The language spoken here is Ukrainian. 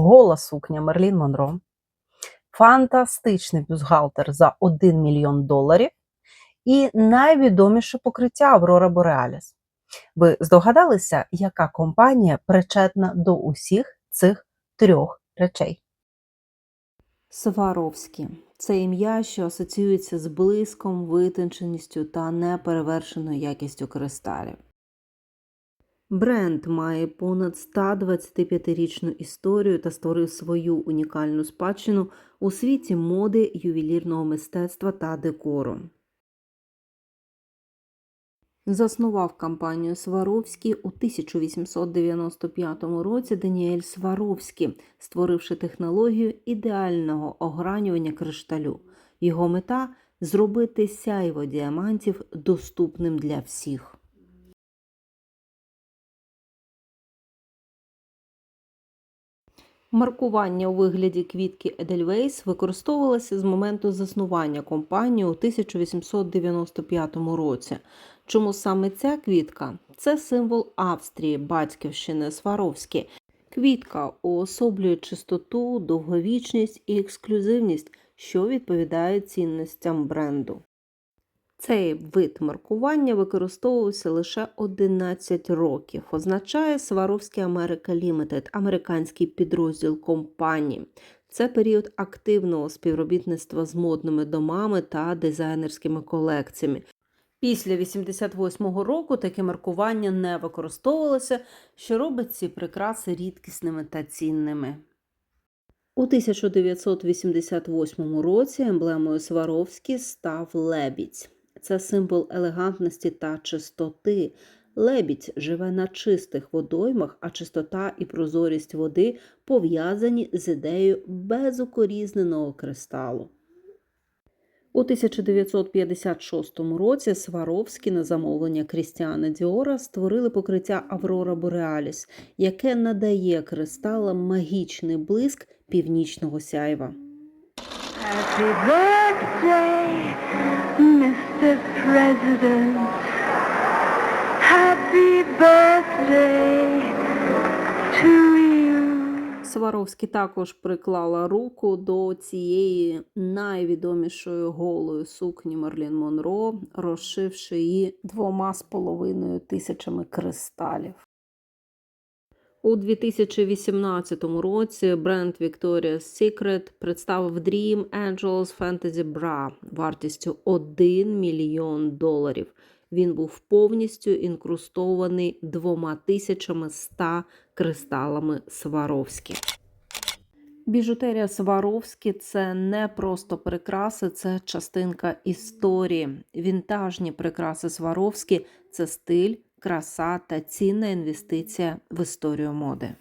гола сукня Мерлін Монро, фантастичний бюстгальтер за 1 мільйон доларів і найвідоміше покриття Аврора Бореаліс. Ви здогадалися, яка компанія причетна до усіх цих трьох речей? Сваровські це ім'я, що асоціюється з блиском, витонченістю та неперевершеною якістю кристалів. Бренд має понад 125-річну історію та створив свою унікальну спадщину у світі моди, ювелірного мистецтва та декору. Заснував компанію Сваровські у 1895 році Даніель Сваровський, створивши технологію ідеального огранювання кришталю. Його мета зробити сяйво діамантів доступним для всіх. Маркування у вигляді квітки Едельвейс використовувалося з моменту заснування компанії у 1895 році. Чому саме ця квітка? Це символ Австрії, батьківщини Сваровські. Квітка уособлює чистоту, довговічність і ексклюзивність, що відповідає цінностям бренду. Цей вид маркування використовувався лише 11 років. Означає Сваровський Америка Limited, американський підрозділ компанії. Це період активного співробітництва з модними домами та дизайнерськими колекціями. Після 88-го року таке маркування не використовувалося, що робить ці прикраси рідкісними та цінними. У 1988 році емблемою Сваровські став лебідь. Це символ елегантності та чистоти. Лебідь живе на чистих водоймах, а чистота і прозорість води пов'язані з ідеєю безукорізненого кристалу. У 1956 році Сваровські на замовлення Крістіана Діора створили покриття Аврора Бореаліс, яке надає кристалам магічний блиск північного сяйва. Happy birthday, Mr. President. Happy birthday to you. Сваровський також приклала руку до цієї найвідомішої голої сукні Мерлін Монро, розшивши її двома з половиною тисячами кристалів. У 2018 році бренд Victoria's Secret представив Dream Angels Fantasy Bra вартістю 1 мільйон доларів. Він був повністю інкрустований 2100 кристалами Сваровські. Біжутерія Сваровські це не просто прикраси, це частинка історії. Вінтажні прикраси Сваровські це стиль, краса та цінна інвестиція в історію моди.